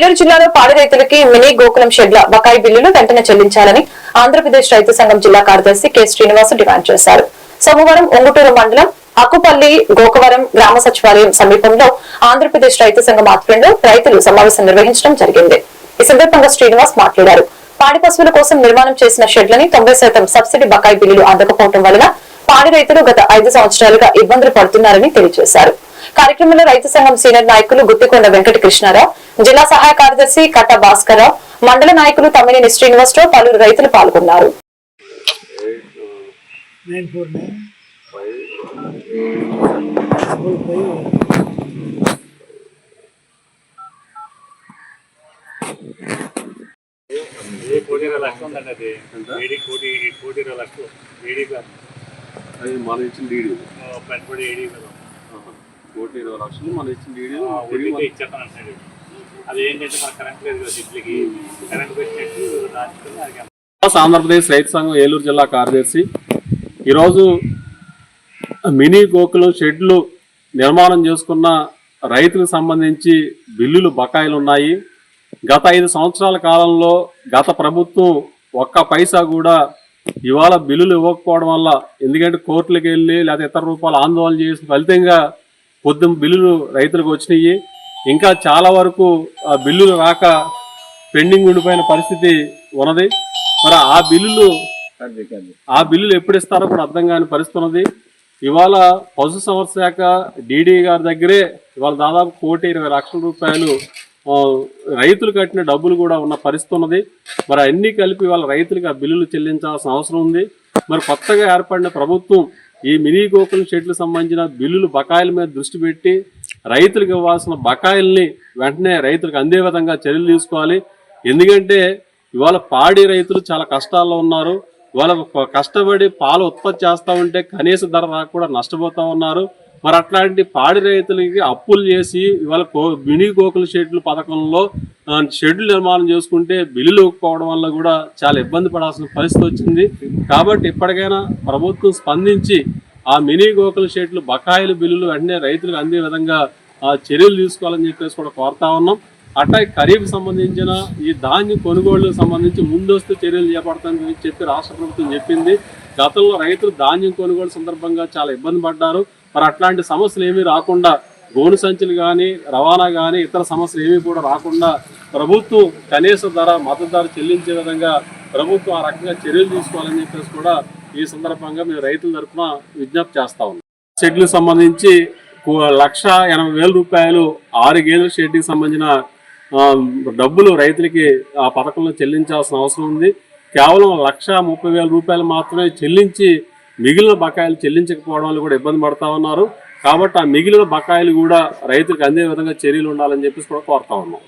ఏలూరు జిల్లాలో పాడి రైతులకి మినీ గోకులం షెడ్ల బకాయి బిల్లులు వెంటనే చెల్లించాలని ఆంధ్రప్రదేశ్ రైతు సంఘం జిల్లా కార్యదర్శి కె శ్రీనివాసు డిమాండ్ చేశారు. సోమవారం ఒంగుటూరు మండలం అక్కుపల్లి గోకవరం గ్రామ సచివాలయం సమీపంలో ఆంధ్రప్రదేశ్ రైతు సంఘం ఆధ్వర్యంలో రైతులు సమావేశం నిర్వహించడం జరిగింది. ఈ సందర్భంగా శ్రీనివాస్ మాట్లాడారు. పాడి పశువుల కోసం నిర్మాణం చేసిన షెడ్లని తొంభై శాతం సబ్సిడీ బకాయి బిల్లులు అందకపోవడం వలన పాడి రైతులు గత ఐదు సంవత్సరాలుగా ఇబ్బందులు పడుతున్నారని తెలియజేశారు. కార్యక్రమంలో రైతు సంఘం సీనియర్ నాయకులు గుత్తికొండ వెంకట కృష్ణారావు జిల్లా సహాయ కార్యదర్శి కట్ట భాస్కర్రావు మండల నాయకులు తమ్మినేని శ్రీనివాసరావు పలువురు రైతులు పాల్గొన్నారు. Nine four nine double five ఏ కోటి ఇరవై లక్షలు ఉందండి అది ఏడి కోటి కోటి ఇరవై లక్షలు ఏడి అది మనం ఇచ్చిన డీడీ పెట్టుబడి ఏడి కదా కోటి ఇరవై లక్షలు మనం ఇచ్చిన డీడీ వడ్డీతో ఇచ్చేస్తాను అంటున్నాడు అది ఏంటంటే మన కరెంట్ లేదు కదా సిట్లకి కరెంట్ పెట్టినట్టు దాచుకుని అది ఆంధ్రప్రదేశ్ రైతు సంఘం ఏలూరు జిల్లా కార్యదర్శి. ఈరోజు మినీ గోకులం షెడ్లు నిర్మాణం చేసుకున్న రైతులకు సంబంధించి బిల్లులు బకాయిలు ఉన్నాయి. గత ఐదు సంవత్సరాల కాలంలో గత ప్రభుత్వం ఒక్క పైసా కూడా ఇవాళ బిల్లులు ఇవ్వకపోవడం వల్ల ఎందుకంటే కోర్టులకు వెళ్ళి లేదా ఇతర రూపాయలు ఆందోళన చేసిన ఫలితంగా పొద్దున్న బిల్లులు రైతులకు వచ్చినాయి. ఇంకా చాలా వరకు ఆ బిల్లులు రాక పెండింగ్ ఉండిపోయిన పరిస్థితి ఉన్నది. మరి ఆ బిల్లులు ఆ బిల్లులు ఎప్పుడు ఇస్తారో కూడా అర్థం కాని పరిస్థితి ఉన్నది. ఇవాళ పశు సంవర్ధక శాఖ డీడీ గారి దగ్గరే ఇవాళ దాదాపు కోటి ఇరవై లక్షల రూపాయలు రైతులు కట్టిన డబ్బులు కూడా ఉన్న పరిస్థితి ఉన్నది. మరి అన్ని కలిపి ఇవాళ రైతులకు ఆ బిల్లులు చెల్లించాల్సిన అవసరం ఉంది. మరి కొత్తగా ఏర్పడిన ప్రభుత్వం ఈ మినీ గోకులం షెడ్లకు సంబంధించిన బిల్లులు బకాయిల మీద దృష్టి పెట్టి రైతులకు ఇవ్వాల్సిన బకాయిల్ని వెంటనే రైతులకు అందే విధంగా చర్యలు తీసుకోవాలి. ఎందుకంటే ఇవాళ పాడి రైతులు చాలా కష్టాల్లో ఉన్నారు. వాళ్ళు కష్టపడి పాలు ఉత్పత్తి చేస్తూ ఉంటే కనీస ధర రాక కూడా నష్టపోతూ ఉన్నారు. మరి అట్లాంటి పాడి రైతులకి అప్పులు చేసి ఇవాళ కో మినీ గోకుల షెడ్లు పథకంలో షెడ్లు నిర్మాణం చేసుకుంటే బిల్లులు ఒప్పుకోవడం వల్ల కూడా చాలా ఇబ్బంది పడాల్సిన పరిస్థితి వచ్చింది. కాబట్టి ఇప్పటికైనా ప్రభుత్వం స్పందించి ఆ మినీ గోకుల షెడ్లు బకాయిల బిల్లులు వెంటనే రైతులకు అందే విధంగా ఆ, చర్యలు తీసుకోవాలని చెప్పేసి కూడా కోరుతా ఉన్నాం. అట్లా ఖరీఫ్ సంబంధించిన ఈ ధాన్యం కొనుగోళ్ళకు సంబంధించి ముందస్తు చర్యలు చేపడతామని చెప్పి రాష్ట్ర ప్రభుత్వం చెప్పింది. గతంలో రైతులు ధాన్యం కొనుగోలు సందర్భంగా చాలా ఇబ్బంది పడ్డారు. మరి అట్లాంటి సమస్యలు ఏమీ రాకుండా గోను సంచులు కానీ రవాణా కానీ ఇతర సమస్యలు ఏమీ కూడా రాకుండా ప్రభుత్వం కనీస ధర మద్దతు ధర చెల్లించే విధంగా ప్రభుత్వం ఆ రకంగా చర్యలు తీసుకోవాలని చెప్పేసి కూడా ఈ సందర్భంగా మేము రైతుల తరఫున విజ్ఞప్తి చేస్తా ఉన్నాం. షెడ్లకు సంబంధించి లక్ష ఎనభై వేల రూపాయలు ఆరు గేదెల షెడ్కి సంబంధించిన డబ్బులు రైతులకి ఆ పథకంలో చెల్లించాల్సిన అవసరం ఉంది. కేవలం లక్ష ముప్పై వేల రూపాయలు మాత్రమే చెల్లించి మిగిలిన బకాయిలు చెల్లించకపోవడం వల్ల కూడా ఇబ్బంది పడతా ఉన్నారు. కాబట్టి ఆ మిగిలిన బకాయిలు కూడా రైతులకు అందే విధంగా చర్యలు ఉండాలని చెప్పేసి కూడా కోరుతా ఉన్నాం.